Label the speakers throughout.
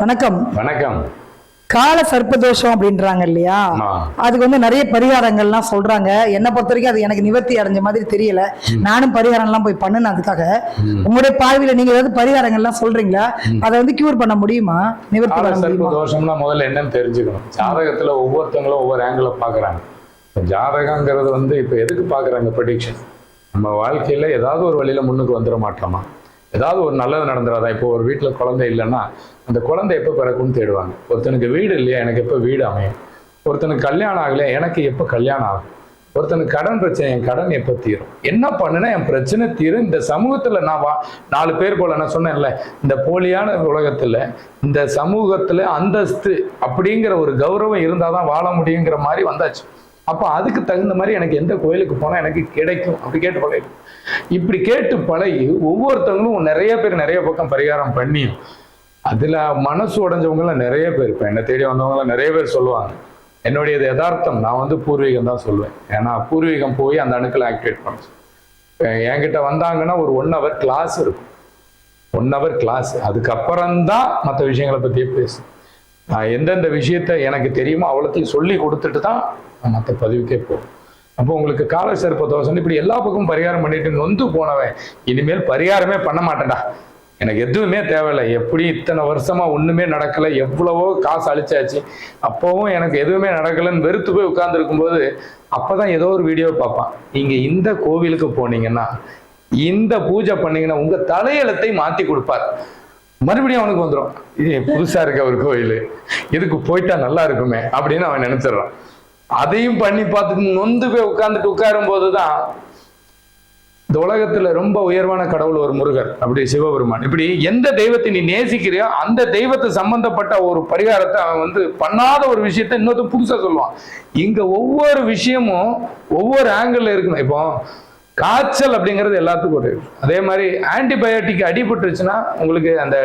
Speaker 1: வணக்கம்.
Speaker 2: வணக்கம்.
Speaker 1: கால சர்ப்பதோஷம் அப்படின்றாங்க இல்லையா. அதுக்கு வந்து நிறைய பரிகாரங்கள்லாம் சொல்றாங்க. என்னை பொறுத்த வரைக்கும் அது எனக்கு நிவர்த்தி அடைஞ்ச மாதிரி தெரியல. நானும் பரிகாரம் எல்லாம் போய் பண்ணுனேன் அதுக்காக. உங்களுடைய பார்வையில நீங்க ஏதாவது பரிகாரங்கள்லாம் சொல்றீங்களா? அதை வந்து கியூர் பண்ண முடியுமா? நிவர்த்தி
Speaker 2: கால
Speaker 1: பண்ண
Speaker 2: சர்ப்ப
Speaker 1: முடியுமா?
Speaker 2: தோஷம்னா முதல்ல என்னன்னு தெரிஞ்சுக்கணும். ஜாதகத்துல ஒவ்வொருத்தங்களும் ஒவ்வொரு ஆங்கிள் பாக்குறாங்க ஜாதகங்கிறது வந்து இப்ப எதுக்கு பாக்குறாங்க ப்ரெடிக்ஷன் நம்ம வாழ்க்கையில ஏதாவது ஒரு வழியில முன்னுக்கு வந்துட மாட்டோமா? ஏதாவது ஒரு நல்லது நடந்துடாதா இப்போ ஒரு வீட்டில் குழந்தை இல்லைன்னா அந்த குழந்தை எப்போ பிறக்கும்னு தேடுவாங்க. ஒருத்தனுக்கு வீடு இல்லையா? எனக்கு எப்போ வீடு அமையும்? ஒருத்தனுக்கு கல்யாணம் ஆகலையா? எனக்கு எப்போ கல்யாணம் ஆகும்? ஒருத்தனுக்கு கடன் பிரச்சனை என் கடன் எப்போ தீரும்? என்ன பண்ணுனா என் பிரச்சனை தீரும். இந்த சமூகத்தில் நான் வா நாலு பேர் போல நான் சொன்னேன்ல இந்த போலியான உலகத்தில் இந்த சமூகத்தில் அந்தஸ்து அப்படிங்கிற ஒரு கௌரவம் இருந்தால் தான் வாழ முடியுங்கிற மாதிரி வந்தாச்சு. அப்போ அதுக்கு தகுந்த மாதிரி எனக்கு எந்த கோயிலுக்கு போனால் எனக்கு கிடைக்கும். அப்படி கேட்டு பழகிடும் இப்படி கேட்டு பழகி ஒவ்வொருத்தவங்களும் நிறைய பேர் நிறைய பக்கம் பரிகாரம் பண்ணியும் அதில் மனசு உடைஞ்சவங்களாம் நிறைய பேர். இப்போ என்னை தேடி வந்தவங்களாம் நிறைய பேர் சொல்லுவாங்க. என்னுடையது யதார்த்தம். நான் வந்து பூர்வீகம் தான் சொல்லுவேன். ஏன்னா பூர்வீகம் போய் அந்த அணுக்களை ஆக்டிவேட் பண்ண என்கிட்ட வந்தாங்கன்னா ஒரு ஒன் ஹவர் கிளாஸ் இருக்கும். ஒன் ஹவர் கிளாஸ் அதுக்கப்புறம்தான் மற்ற விஷயங்களை பற்றியே பேசுவேன். நான் எந்தெந்த விஷயத்த எனக்கு தெரியுமோ அவ்வளோத்தையும் சொல்லி கொடுத்துட்டு தான் நான் மற்ற பதிவுக்கே போகும் அப்போ உங்களுக்கு கால சிறப்பு தோசை இப்படி எல்லா பக்கமும் பரிகாரம் பண்ணிட்டு நொந்து போனவன் இனிமேல் பரிகாரமே பண்ண மாட்டேன்டா. எனக்கு எதுவுமே தேவையில்லை. எப்படி இத்தனை வருஷமா ஒண்ணுமே நடக்கலை. எவ்வளவோ காசு அழிச்சாச்சு. அப்போவும் எனக்கு எதுவுமே நடக்கலைன்னு வெறுத்து போய் உட்கார்ந்துருக்கும் போது அப்பதான் ஏதோ ஒரு வீடியோ பார்ப்பான். நீங்க இந்த கோவிலுக்கு போனீங்கன்னா இந்த பூஜை பண்ணீங்கன்னா உங்க தலையெழுத்தை மாத்தி கொடுப்பார். மறுபடியும் அவனுக்கு வந்துடும் இது புதுசா இருக்க ஒரு கோயில். இதுக்கு போயிட்டா நல்லா இருக்குமே? அப்படின்னு அவன் நினைச்சிடறான். அதையும் பண்ணி பார்த்துட்டு நொந்து போய் உட்கார்ந்துட்டு உட்காரும் போதுதான் இந்த உலகத்துல ரொம்ப உயர்வான கடவுள் ஒரு முருகர் அப்படி சிவபெருமான். இப்படி எந்த தெய்வத்தை நீ நேசிக்கிறியோ அந்த தெய்வத்தை சம்பந்தப்பட்ட ஒரு பரிகாரத்தை அவன் வந்து பண்ணாத ஒரு விஷயத்த இன்னொருத்தன் புதுசா சொல்லுவான். இங்க ஒவ்வொரு விஷயமும் ஒவ்வொரு ஆங்கிள் இருக்கணும் இப்போ காய்ச்சல் அப்படிங்கிறது எல்லாத்துக்கும் ஒரு அதே மாதிரி ஆன்டிபயோட்டிக் அடிபட்டுருச்சுன்னா உங்களுக்கு அந்த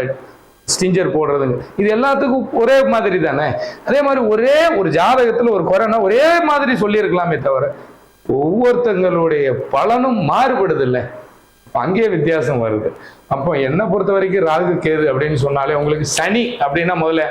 Speaker 2: ஸ்டிஞ்சர் போடுறதுங்க. இது எல்லாத்துக்கும் ஒரே மாதிரி தானே? அதே மாதிரி ஒரே ஒரு ஜாதகத்தில் ஒரு குறைனா ஒரே மாதிரி சொல்லியிருக்கலாமே தவிர ஒவ்வொருத்தங்களுடைய பலனும் மாறுபடுது இல்லை அங்கேயே வித்தியாசம் வருது. அப்போ என்னை பொறுத்த வரைக்கும் ராகு கேது அப்படின்னு சொன்னாலே உங்களுக்கு சனி அப்படின்னா முதல்ல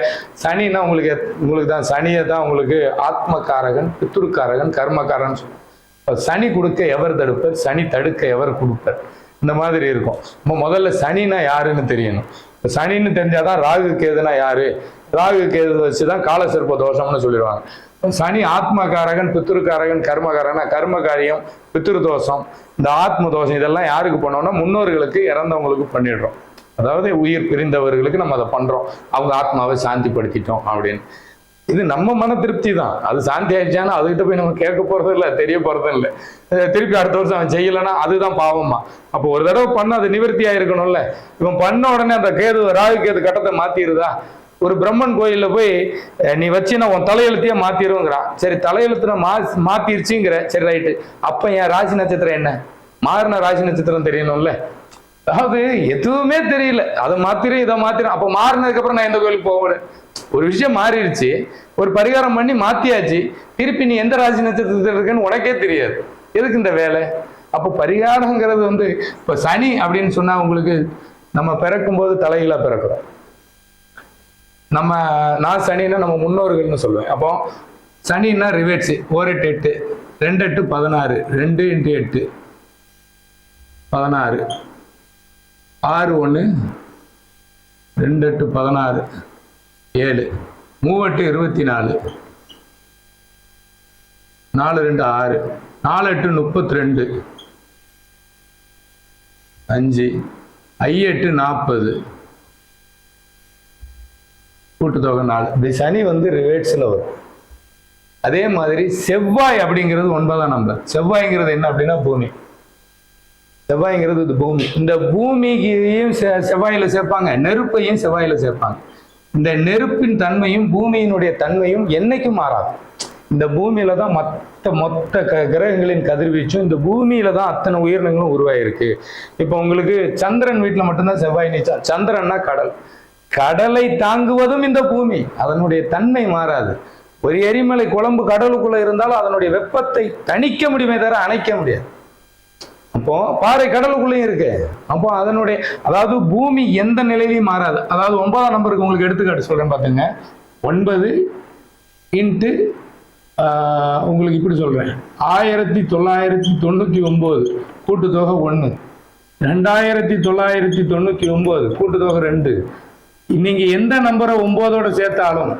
Speaker 2: சனின்னா உங்களுக்கு உங்களுக்கு தான் சனியை தான் உங்களுக்கு ஆத்மகாரகன் பித்துருக்காரகன் கர்மக்காரன் சொல்லுவோம் சனி கொடுக்க எவர் தடுப்பர்? சனி தடுக்க எவர் கொடுப்பர்? இந்த மாதிரி இருக்கும். நம்ம முதல்ல சனினா யாருன்னு தெரியணும். இப்போ சனின்னு தெரிஞ்சாதான் ராகு கேதுனா யாரு? ராகு கேது வச்சு தான் காலசர்ப்ப தோஷம்னு சொல்லிடுவாங்க. சனி ஆத்மகாரகன் பித்திருக்காரகன் கர்மகாரகனா கர்மகாரியம் பித்ரு தோஷம் இந்த ஆத்ம தோஷம் இதெல்லாம் யாருக்கு பண்ணோம்னா முன்னோர்களுக்கு இறந்தவங்களுக்கு பண்ணிடுறோம். அதாவது உயிர் பிரிந்தவர்களுக்கு நம்ம அதை பண்றோம். அவங்க ஆத்மாவை சாந்திப்படுத்திட்டோம் அப்படின்னு. இது நம்ம மன திருப்தி தான் அது சாந்தி ஆயிடுச்சானா அதுகிட்ட போய் நம்ம கேட்க போறதும் இல்லை தெரிய போறதும் இல்லை. திருப்பி அடுத்த வருஷம் அவன் செய்யலைன்னா அதுதான் பாவமா. அப்போ ஒரு தடவை பண்ண அது நிவர்த்தி ஆயிருக்கணும்ல. இவன் பண்ண உடனே அந்த கேது ராகு கேது கட்டத்தை மாத்திருதா? ஒரு பிரம்மன் கோயில்ல போய் நீ வச்சினா உன் தலையெழுத்தையே மாத்திருங்கிறான். சரி தலையெழுத்துல மா மாத்திருச்சுங்கிற. சரி ரைட்டு. அப்ப என் ராசி நட்சத்திரம் என்ன? மாறின ராசி நட்சத்திரம் தெரியணும்ல. அதாவது எதுவுமே தெரியல. அதை மாத்திரும் இதை மாத்திரும் அப்ப மாறினதுக்கு அப்புறம் நான் எந்த கோயிலுக்கு போவேன் ஒரு விஷயம் மாறிடுச்சு. ஒரு பரிகாரம் பண்ணி மாத்தியாச்சு. திருப்பி நீ எந்த ராசி நட்சத்திரத்தில் இருக்குன்னு உனக்கே தெரியாது. எதுக்கு இந்த வேலை? அப்போ பரிகாரங்கிறது வந்து இப்ப சனி அப்படின்னு சொன்னா உங்களுக்கு நம்ம பிறக்கும் போது தலையில பிறக்கிறோம். நம்ம நான் சனின்னா நம்ம முன்னோர்கள்னு சொல்லுவேன். அப்போ சனின்னா ரிவேட்ஸு ஓர் எட்டு எட்டு ரெண்டு எட்டு பதினாறு ரெண்டு இன்ட்டு எட்டு பதினாறு. ஆறு ஒன்று ரெண்டு எட்டு பதினாறு. ஏழு. மூவெட்டு இருபத்தி நாலு நாலு ரெண்டு ஆறு. நாலு எட்டு முப்பத்தி ரெண்டு அஞ்சு. ஐ எட்டு நாற்பது கூட்டுத்தொகை நாலு. இந்த சனி வந்து ரிவேட்ஸில் வரும். அதே மாதிரி செவ்வாய் அப்படிங்கிறது ஒன்பதாம் நம்பர். செவ்வாய்ங்கிறது என்ன அப்படின்னா பூமி. செவ்வாய்ங்கிறது இது பூமி. இந்த பூமியையும் செ- செவ்வாயில சேர்ப்பாங்க. நெருப்பையும் செவ்வாயில சேர்ப்பாங்க. இந்த நெருப்பின் தன்மையும் பூமியினுடைய தன்மையும் என்னைக்கும் மாறாது. இந்த பூமியில தான் மற்ற மொத்த க- கிரகங்களின் கதிர்வீச்சும் இந்த பூமியில தான் அத்தனை உயிரினங்களும் உருவாயிருக்கு. இப்போ உங்களுக்கு சந்திரன் வீட்டில் மட்டும்தான் செவ்வாய் நீச்சா சந்திரன்னா கடல். கடலை தாங்குவதும் இந்த பூமி. அதனுடைய தன்மை மாறாது. ஒரு எரிமலை குழம்பு கடலுக்குள்ள இருந்தாலும் அதனுடைய வெப்பத்தை தணிக்க முடியுமே தவிர அணைக்க முடியாது. அப்போ பாறை கடலுக்குள்ளேயும் இருக்கு. அப்போ அதனுடைய அதாவது பூமி எந்த நிலையிலையும் மாறாது. அதாவது ஒன்பதாம் நம்பருக்கு உங்களுக்கு எடுத்துக்காட்டு சொல்றேன் பாத்துங்க ஒன்பது இன்ட்டு உங்களுக்கு இப்படி சொல்றேன். ஆயிரத்தி தொள்ளாயிரத்தி தொண்ணூத்தி ஒன்பது கூட்டுத்தொகை ஒன்று ரெண்டாயிரத்தி தொள்ளாயிரத்தி தொண்ணூத்தி ஒன்பது கூட்டுத்தொகை ரெண்டு. நீங்க எந்த நம்பரை ஒன்பதோட சேர்த்தாலும்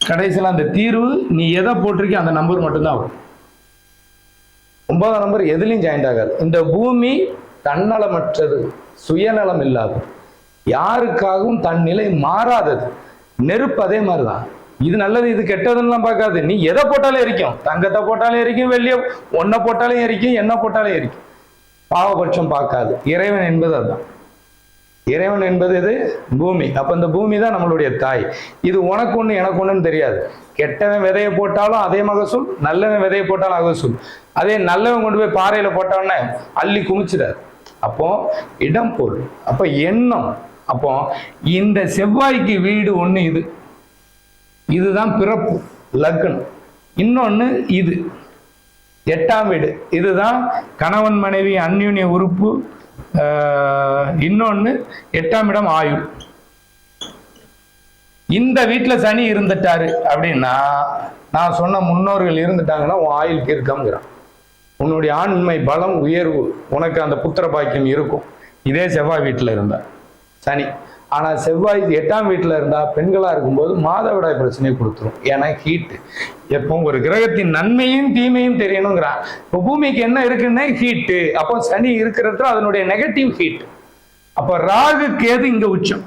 Speaker 2: கடைசியில் அந்த தீர்வு நீ எதை போட்டிருக்கிய அந்த நம்பர் மட்டும்தான் வரும். ஒன்பதாம் நம்பர் எதுலையும் ஜாயிண்ட் ஆகாது. இந்த பூமி தன்னலமற்றது சுயநலம் இல்லாது யாருக்காகவும் தன் நிலை மாறாதது. நெருப்பு அதே மாதிரிதான். இது நல்லது இது கெட்டதுன்னெலாம் பார்க்காது. நீ எதை போட்டாலும் எரிக்கும். தங்கத்தை போட்டாலும் எரிக்கும் வெளியே ஒன்றை போட்டாலும் எரிக்கும் என்ன போட்டாலும் எரிக்கும். பாவபட்சம் பார்க்காது. இறைவன் என்பது அதுதான். இறைவன் என்பது எது? பூமி. அப்ப இந்த பூமி தான் நம்மளுடைய தாய். இது உனக்கு ஒண்ணு எனக்கு ஒண்ணுன்னு தெரியாது. கெட்டவன் விதையை போட்டாலும் அதே மகசூல் நல்லவன் விதையை போட்டாலும் அகசூல் அதே நல்லவன் கொண்டு போய் பாறையில போட்டவொடனே அள்ளி குமிச்சிடாரு. அப்போ இடம் பொருள். அப்ப எண்ணம். அப்போ இந்த செவ்வாய்க்கு வீடு ஒண்ணு இது. இதுதான் பிறப்பு லக்னம். இன்னொன்னு இது. எட்டாம் வீடு. இதுதான் கணவன் மனைவி அந்யுன்ய உறுப்பு இன்னொன்னு எட்டாம் இடம் ஆயுள் இந்த வீட்டுல சனி இருந்துட்டாரு அப்படின்னா நான் சொன்ன முன்னோர்கள் இருந்துட்டாங்கன்னா உன் ஆயுள் தீர்க்கம்ங்கிறான். உன்னுடைய ஆண்மை பலம் உயர்வு உனக்கு அந்த புத்திர பாக்கியம் இருக்கும். இதே செவ்வாய் வீட்டுல இருந்தா சனி. ஆனால் செவ்வாய் எட்டாம் வீட்டில் இருந்தால் பெண்களாக இருக்கும்போது மாதவிடாய் பிரச்சனையை கொடுத்துரும். ஏன்னா ஹீட்டு எப்போ ஒரு கிரகத்தின் நன்மையும் தீமையும் தெரியணுங்கிறான். இப்போ பூமிக்கு என்ன இருக்குன்னா ஹீட்டு அப்போ சனி இருக்கிறது அதனுடைய நெகட்டிவ் ஹீட் அப்போ ராகு கேது இங்க உச்சம்.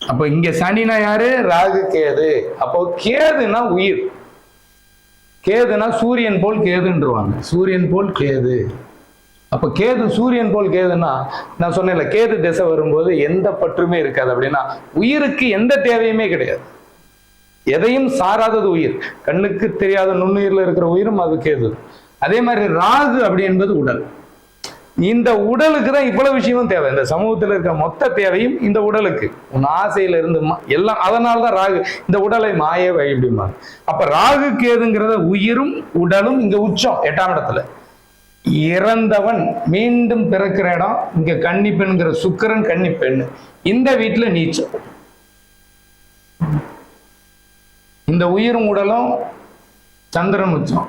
Speaker 2: அப்போ இங்க சனினா யாரு? ராகு கேது. அப்போ கேதுனா உயிர். கேதுனா சூரியன் போல் கேதுன்றவாங்க. சூரியன் போல் கேது. அப்ப கேது சூரியன் போல் கேதுன்னா நான் சொன்னேன்ல கேது திசை வரும்போது எந்த பற்றுமே இருக்காது அப்படின்னா உயிருக்கு எந்த தேவையுமே கிடையாது. எதையும் சாராதது உயிர். கண்ணுக்கு தெரியாத நுண்ணுயிரில் இருக்கிற உயிரும் அது கேது. அதே மாதிரி ராகு அப்படி என்பது உடல். இந்த உடலுக்கு தான் இவ்வளவு விஷயமும் தேவை. இந்த சமூகத்தில் இருக்கிற மொத்த தேவையும் இந்த உடலுக்கு. உன் ஆசையில இருந்து எல்லாம் அதனால தான் ராகு இந்த உடலை மாய வை அப்ப ராகு கேதுங்கிறத உயிரும் உடலும் இங்க உச்சம் எட்டாம் இடத்துல. இறந்தவன் மீண்டும் பிறக்கிற இடம் இங்க கன்னி பெண்கிற சுக்கிரன் கன்னி பெண் இந்த வீட்டுல நீச்சம் இந்த உயிரும் உடலும் சந்திரன் உச்சம்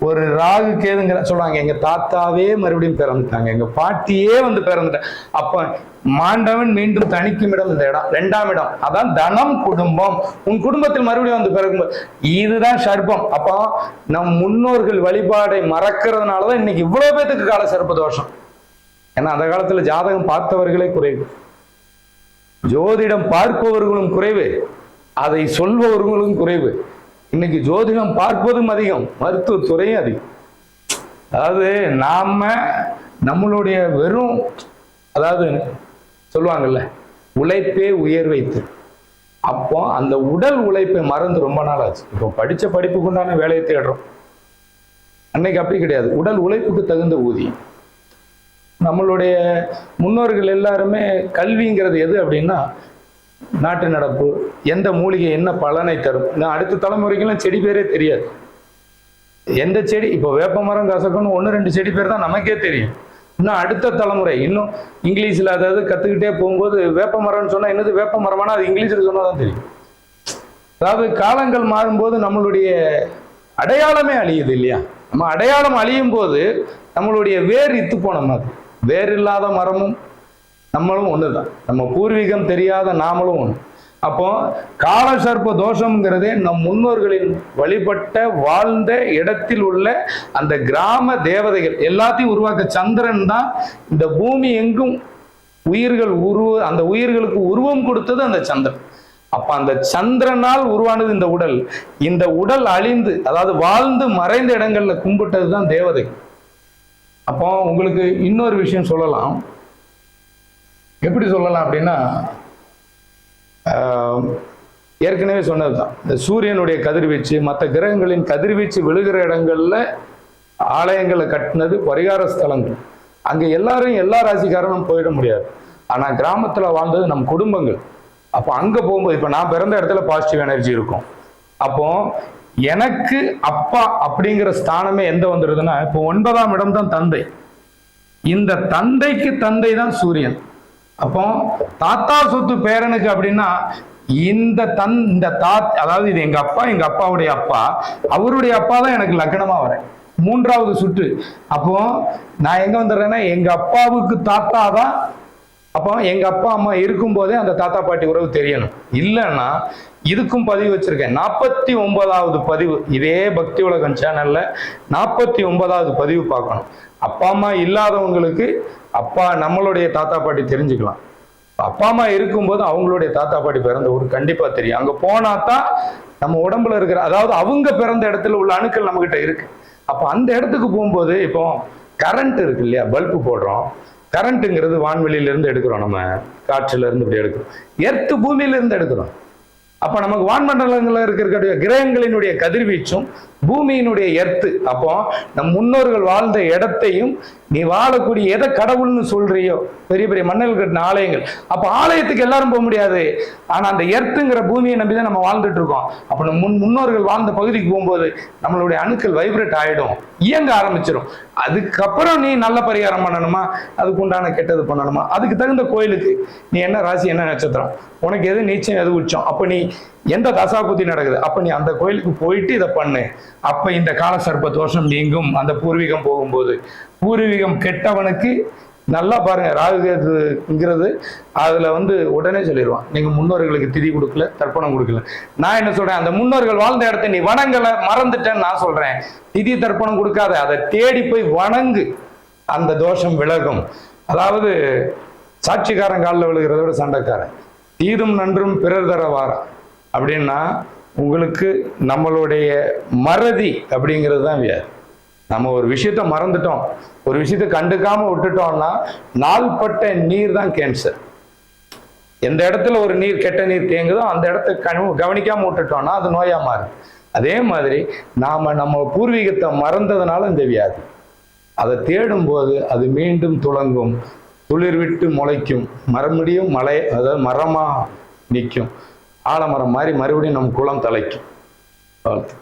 Speaker 2: ஒரு ராகு கேதுங்கிற சொல்றாங்க எங்க தாத்தாவே மறுபடியும் பிறந்துட்டாங்க. எங்க பாட்டியே வந்து பிறந்துட்டாங்க. அப்ப மாண்டவன் மீண்டும் தனிக்கும் இடம் இந்த இடம். ரெண்டாம் இடம் அதான் தனம் குடும்பம். உன் குடும்பத்தில் மறுபடியும் வந்து பிறக்கும் இதுதான் சர்ப்பம். அப்போ நம் முன்னோர்கள் வழிபாடை மறக்கிறதுனாலதான் இன்னைக்கு இவ்வளவு பேத்துக்கு கால சர்ப்ப தோஷம். ஏன்னா அந்த காலத்துல ஜாதகம் பார்த்தவர்களே குறைவு. ஜோதிடம் பார்ப்பவர்களும் குறைவு. அதை சொல்பவர்களும் குறைவு. இன்னைக்கு ஜோதிடம் பார்ப்பதும் அதிகம் மருத்துவத்துறையும் அதிகம். அதாவது நாம நம்மளுடைய வெறும் அதாவது சொல்லுவாங்கல்ல உழைப்பே உயர் வைத்து. அப்போ அந்த உடல் உழைப்பை மறந்து ரொம்ப நாள் ஆச்சு. இப்போ படிச்ச படிப்புக்கு உண்டான வேலையை தேடுறோம். அன்னைக்கு அப்படி கிடையாது. உடல் உழைப்புக்கு தகுந்த ஊதியம் நம்மளுடைய முன்னோர்கள் எல்லாருமே கல்விங்கிறது எது அப்படின்னா நாட்டு நடப்பு எந்த மூலிகை என்ன பலனை தரும்? நான் அடுத்த தலைமுறைக்கெல்லாம் செடி பேரே தெரியாது. எந்த செடி இப்போ வேப்ப மரம் கசக்கணும் ஒன்று ரெண்டு செடி பேர் தான் நமக்கே தெரியும். இன்னும் அடுத்த தலைமுறை இன்னும் இங்கிலீஷில் அதாவது கற்றுக்கிட்டே போகும்போது வேப்ப மரம்னு சொன்னால் என்னது? வேப்ப மரமானா அது இங்கிலீஷில் சொன்னால் தான் தெரியும். அதாவது காலங்கள் மாறும்போது நம்மளுடைய அடையாளமே அழியுது இல்லையா? நம்ம அடையாளம் அழியும் போது நம்மளுடைய வேர் இத்து போன மாதிரி. வேர் இல்லாத மரமும் நம்மளும் ஒன்று தான் நம்ம பூர்வீகம் தெரியாத நாமளும் ஒன்று அப்போ கால சர்ப்ப தோஷம்ங்கிறதே நம் முன்னோர்களின் வழிபட்ட வாழ்ந்த இடத்தில் உள்ள அந்த கிராம தேவதைகள். எல்லாத்தையும் உருவாக்க சந்திரன் தான் இந்த பூமி எங்கும் உயிர்கள் உருவ அந்த உயிர்களுக்கு உருவம் கொடுத்தது அந்த சந்திரன். அப்ப அந்த சந்திரனால் உருவானது இந்த உடல். இந்த உடல் அழிந்து அதாவது வாழ்ந்து மறைந்த இடங்கள்ல கும்பிட்டது தான் தேவதை அப்போ உங்களுக்கு இன்னொரு விஷயம் சொல்லலாம். எப்படி சொல்லலாம் அப்படின்னா ஏற்கனவே ஏற்கனவே சொன்னதுதான். இந்த சூரியனுடைய கதிர்வீச்சு மற்ற கிரகங்களின் கதிர்வீச்சு விழுகிற இடங்கள்ல ஆலயங்களை கட்டினது பரிகார ஸ்தலங்கள். அங்க எல்லாரும் எல்லா ராசிக்காரனும் போயிட முடியாது. ஆனா கிராமத்துல வாழ்ந்தது நம் குடும்பங்கள். அப்போ அங்க போகும்போது இப்போ நான் பிறந்த இடத்துல பாசிட்டிவ் எனர்ஜி இருக்கும். அப்போ எனக்கு அப்பா அப்படிங்கிற ஸ்தானமே எந்த வந்துடுதுன்னா இப்போ ஒன்பதாம் இடம் தான் தந்தை. இந்த தந்தைக்கு தந்தை தான் சூரியன். அப்போ தாத்தா சொத்து பேரனுக்கு அப்படின்னா இந்த தன் இந்த தா அதாவது இது எங்க அப்பா எங்க அப்பாவுடைய அப்பா அவருடைய அப்பா தான் எனக்கு லக்னமா வரேன். மூன்றாவது சுற்று அப்போ நான் எங்க வந்துடுறேன்னா எங்க அப்பாவுக்கு தாத்தா தான் அப்போ எங்கள் அப்பா அம்மா இருக்கும்போதே அந்த தாத்தா பாட்டி உறவு தெரியணும். இல்லைன்னா இதுக்கும் பதிவு வச்சுருக்கேன். நாற்பத்தி ஒன்பதாவது பதிவு இதே பக்தி உலகம் சேனலில் நாற்பத்தி ஒன்பதாவது பதிவு பார்க்கணும். அப்பா அம்மா இல்லாதவங்களுக்கு அப்பா நம்மளுடைய தாத்தா பாட்டி தெரிஞ்சுக்கலாம். அப்பா அம்மா இருக்கும்போது அவங்களுடைய தாத்தா பாட்டி பிறந்த ஊர் கண்டிப்பாக தெரியும். அங்கே போனா தான் நம்ம உடம்புல இருக்கிற அதாவது அவங்க பிறந்த இடத்துல உள்ள அணுக்கள் நம்மக்கிட்ட இருக்குது இருக்கு அந்த இடத்துக்கு போகும்போது இப்போ கரண்ட் இருக்கு இல்லையா? பல்பு போடுறோம். கரண்ட்டுங்கிறது வான்வெளியில இருந்து எடுக்கிறோம் நம்ம. காற்றுல இருந்து இப்படி எடுக்கிறோம். எர்த்து பூமியில இருந்து எடுக்கிறோம். அப்போ நமக்கு வான்மண்டலங்கள்ல இருக்கிற கிரகங்களினுடைய கதிர்வீச்சும் பூமியினுடைய எர்த்து. அப்போ நம் முன்னோர்கள் வாழ்ந்த இடத்தையும் நீ வாழக்கூடிய எதை கடவுள்னு சொல்றியோ? பெரிய பெரிய மன்னர்கள் கட்டின ஆலயங்கள். அப்போ ஆலயத்துக்கு எல்லாரும் போக முடியாது. ஆனா அந்த எர்த்துங்கிற பூமியை நம்பி தான் நம்ம வாழ்ந்துட்டு இருக்கோம். அப்போ நம்ம முன் முன்னோர்கள் வாழ்ந்த பகுதிக்கு போகும்போது நம்மளுடைய அணுக்கள் வைப்ரேட் ஆயிடும். இயங்க ஆரம்பிச்சிடும் அதுக்கப்புறம் நீ நல்ல பரிகாரம் பண்ணணுமா? அதுக்கு உண்டான கெட்டது பண்ணணுமா? அதுக்கு தகுந்த கோயிலுக்கு. நீ என்ன ராசி என்ன நட்சத்திரம்? உனக்கு எது நீச்சம் எது உச்சம்? அப்போ நீ எந்த தசாபுத்தி நடக்குது? அப்போ நீ அந்த கோயிலுக்கு போயிட்டு இதை பண்ணு. அப்ப இந்த கால சர்ப்ப தோஷம் நீங்கும். அந்த பூர்வீகம் போகும்போது. பூர்வீகம் கெட்டவனுக்கு நல்லா பாருங்க ராகுங்கிறது அதுல வந்து உடனே சொல்லிடுவான் நீங்க முன்னோர்களுக்கு திதி கொடுக்கல தர்ப்பணம் கொடுக்கல. நான் என்ன சொல்றேன் அந்த முன்னோர்கள் வாழ்ந்த இடத்தை நீ வணங்கல மறந்துட்டேன்னு நான் சொல்றேன். திதி தர்ப்பணம் கொடுக்காத அதை தேடி போய் வணங்கு. அந்த தோஷம் விலகும். அதாவது சாட்சிக்காரன் காலில் விழுகிறத விட சண்டைக்காரன். தீதும் நன்றும் பிறர் தர வாரம் அப்படின்னா உங்களுக்கு நம்மளுடைய மறதி அப்படிங்கிறது தான் வியாதி நம்ம ஒரு விஷயத்த மறந்துட்டோம். ஒரு விஷயத்த கண்டுக்காம விட்டுட்டோம்னா நாள்பட்ட நீர் தான் கேன்சர் எந்த இடத்துல ஒரு நீர் கெட்ட நீர் தேங்குதோ அந்த இடத்த கவனிக்காம விட்டுட்டோம்னா அது நோயா மாறும். அதே மாதிரி நாம நம்ம பூர்வீகத்தை மறந்ததுனால இந்த வியாதி. அதை தேடும்போது அது மீண்டும் துளங்கும் துளிர் விட்டு முளைக்கும் மரமுடியும் மலை அதாவது மரமா நிற்கும். ஆலமரம் மாதிரி மறுபடியும் நம் குளம் தலைக்கும். வாழ்த்து.